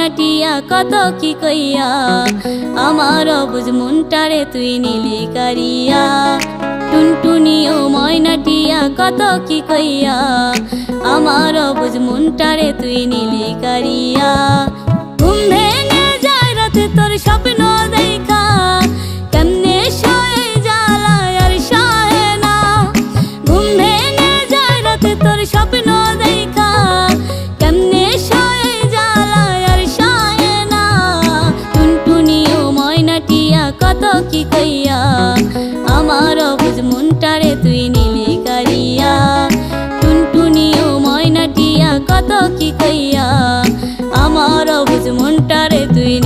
কত কি কইয়া? আমার অবুজ মনটারে তুই নীলি কারিয়া। টুনটুনি ও ময়নাটিয়া, কত কি কইয়া? আমার অবুজ মনটারে তুই নীলি কারিয়া। ঘুম ভেঙে যায় রাতে তোর স্বপ্ন কত কি কইয়া? আমার অবুজ মনটারে তুই নিলি কারিয়া। টুনটুনি ও ময়নাটিয়া কত কি কইয়া? আমার অবুজ মনটারে তুই